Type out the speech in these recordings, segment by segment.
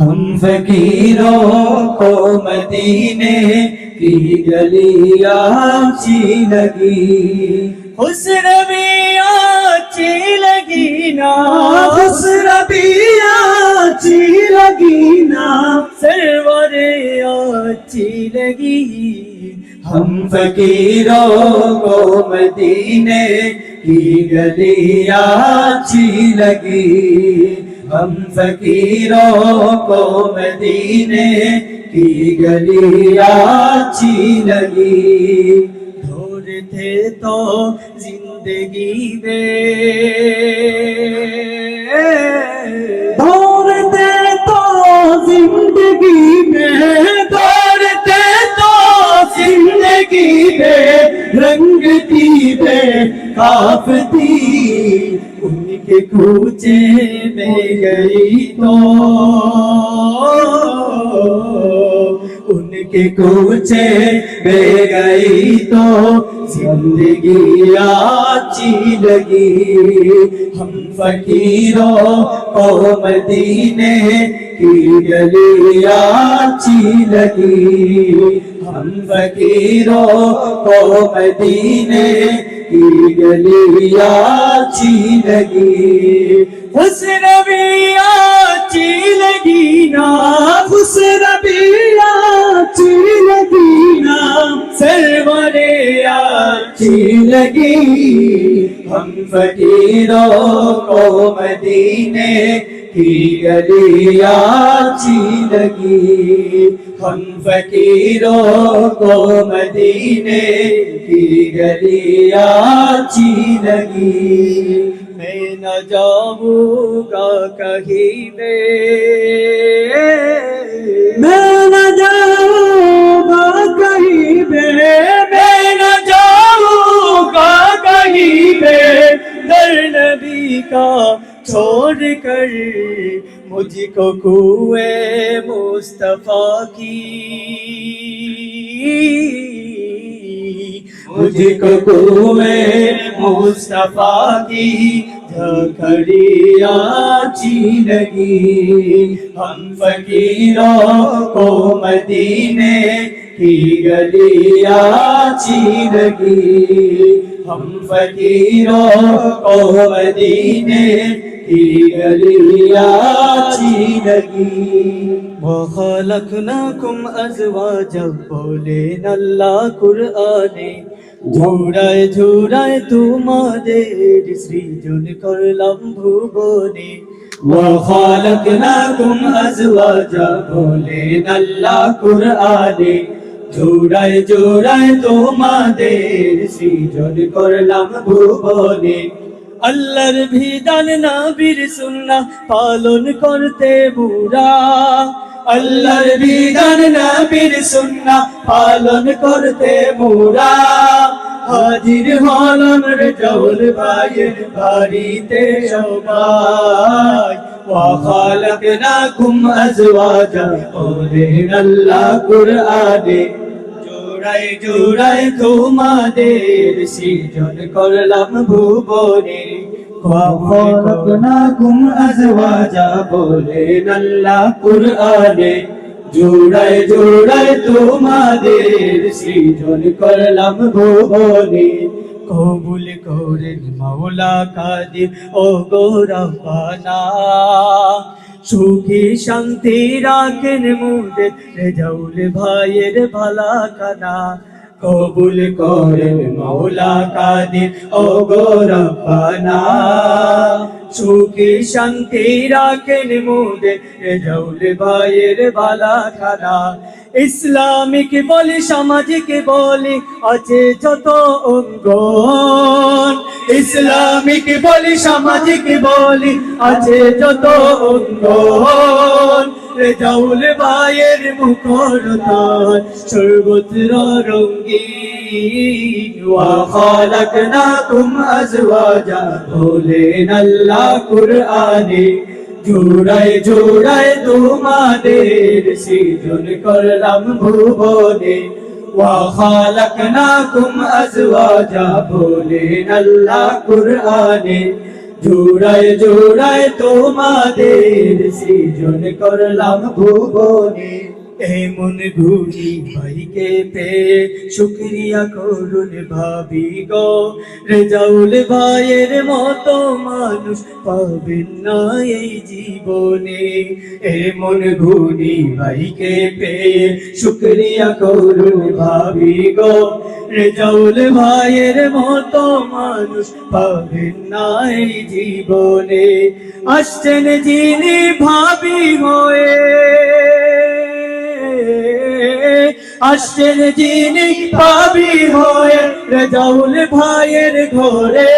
ہم فقیروں کو مدینے کی گلی چی لگی۔ اس ربی آچی لگی نا۔ اس ربی آچی لگی نا۔ سرور آچی لگی۔ ہم فقیروں کو مدینے کی گلی چی لگی۔ हम फकीरों को मदीने की गलियां अच्छी लगी दूर थे तो जिंदगी में दौड़ते तो जिंदगी में दौड़ते तो जिंदगी में रंग थी बे काफ थी उनके कूचे में गई तो کے کوچے میں گئی تو زندگی آچی لگی۔ ہم فقیروں کو مدینے کی گلی آچی لگی۔ ہم فقیروں کو مدینے کی گلی آچی لگی۔ حسن نبی آچی لگی نا۔ अच्छी लगी हम फकीरों को मदीने की गलियां अच्छी लगी हम फकीरों को मदीने की गलियां अच्छी लगी मैं न जाऊंगा कहीं पे मैं کر مجھ کو کوئے مصطفیٰ کی۔ مجھ کو کوئے مصطفیٰ کی۔ جھکڑی لگی ہم فقیروں کو مدینے کی گلیا آچی لگی ہم فقیروں کو مدینے وخلقناكم أزواجا بولين الله قرآني ঝোড়ায় ঝোড়ায় তোমাদের সৃজন করলাম ভুবনে وخلقناكم أزواجا بولين الله قرآني জোড়ায় জোড়ায় তোমাদের সৃজন করলাম ভুবনে আল্লাহর বিধান নবীর সুন্নাহ পালন করতে বুড়া আল্লাহর বিধান নবীর সুন্নাহ পালন করতে মোরা হাজির হলাম রে জওল ভাইয়ের বাড়িতে সবাই وخلقناكم أزواجا বলেন আল্লাহ কুরআনে জোড়ায় জোড়ায় তোমাদের সৃজন করলাম ভুবনে। খোয়াবনাকুম আজওয়াজা বলেন আল্লাহ জোড়ায় জোড়ায় তোমাদের সৃজন করলাম ভোবনে। কবুল করেন মাওলা কাদির ও গোরাপানা সুখী শান্তি রাখেন মুদে রেজাউল ভাইয়ের ভালা কানা। কবুল করেন মৌলা কাদির? ও গোরব্বানা সুখী শান্তি রাখেন মুদে রেজাউল ভাইয়ের ভালা খানা ইসলামিক বলে, সামাজিক বলে, আছে যত অঙ্গন। ইসলামিক বলে, সামাজিক বলে, আছে যত অঙ্গন। রেজাউল ভাইয়ের মুখরতান সর্বত্র রঙ্গিন وخلقناكم أزواجا বলেন আল্লাহ কুরআনে জোড়ায় জোড়ায় তোমাদের সৃজন করলাম ভুবনে وخلقناكم أزواجا বলেন আল্লাহ কুরআনে জোড়ায় জোড়ায় তোমাদের সৃজন করলাম ভুবনে। এমন গুণী ভাইকে পেয়ে শুক্রিয়া করুন ভাবি গো। রেজাউল ভাইয়ের মতো মানুষ পাবেন না এই জীবনে। এমন গুণী ভাইকে পেয়ে শুক্রিয়া করুন ভাবি গো। রেজাউল ভাইয়ের মতো মানুষ পাবেন না এই জীবনে। আসছেন যিনি ভাবি হয়ে। আসছেন যিনি ভাবি হয়ে রেজাউল ভাইয়ের ঘরে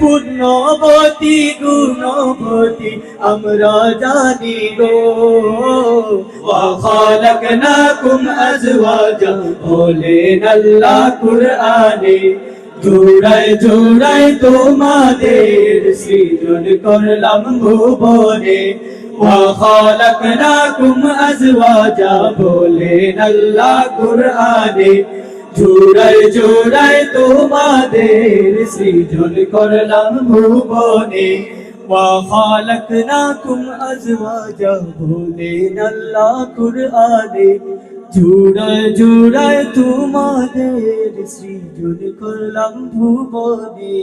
পুণ্যবতী গুণবতী আমরা জানি গো وخلقناكم أزواجا বলেন আল্লাহ কুরআনে জোড়ায় জোড়ায় তোমাদের সৃজন করলাম ভুবনে وخلقناكم أزواجا বলেন আল্লাহ কুরআনে জোড়ায় জোড়ায় তোমাদের সৃজন করলাম ভুবনে وخلقناكم أزواجا বলেন আল্লাহ কুরআনে জোড়ায় জোড়ায় তোমাদের সৃজন করলাম ভুবনে।